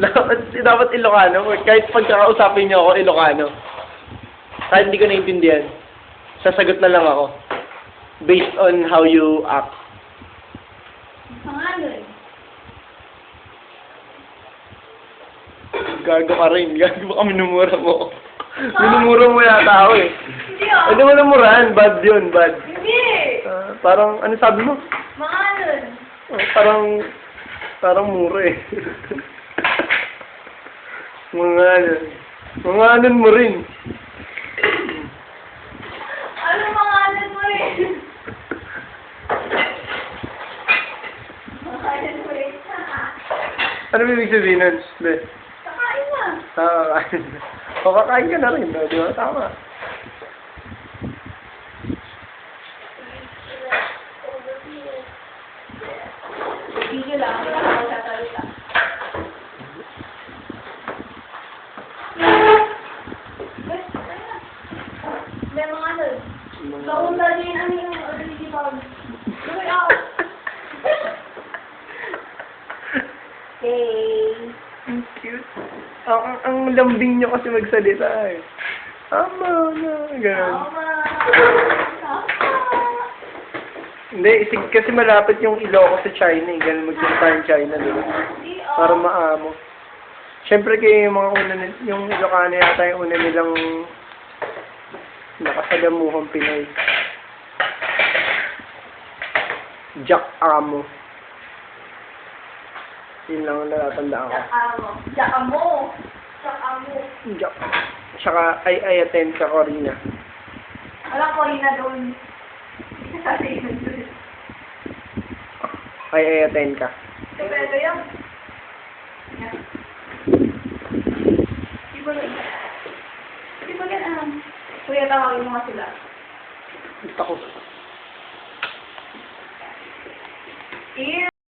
dapat Ilocano. Kahit pagkakausapin niyo ako, Ilocano. Kahit hindi ko naiintindihan. Sasagot na lang ako. Based on how you act. Pangalan. Gago ka rin. Gago baka minumura mo. minumura mo yata ako eh. Hindi ah. Ano mo namurahan? Bad yun, bad. Hindi. Ah, parang, ano sabi mo? Pangalan. Oh, parang, parang mura eh. mga ano, mga anon mo rin. Ano pangalan mo rin? Pangalan mo rin. Ano ba ibig sabihin nun? Be, Kakain na. ah, kakain. O, kakain ka na rin, no? di ba? Tama. Video lang. Wala akong sasalita. May mga ano. Kaunda din ano yung already bag. Okay. Ang cute. Ang, ang, lambing niyo kasi magsalita eh. Ama na, ganun. Hindi, isig kasi malapit yung Ilocos sa China eh. Ganun magsalita yung China, di. Para maamo. Siyempre kay yung mga una, yung Ilocano yata yung una nilang nakasalamuhang Pinoy. Jack Amo. Yun lang ang natatandaan ko. Amo. Jakamo. Jakamo. Jack. Tsaka ay ay attend sa Corina. Wala ko rin na doon. Ay ay attend ka. Yan. Yan. Di ba yan? Di ba yan, um, Kuya, tawagin mo nga sila. Gusto ko. Ew!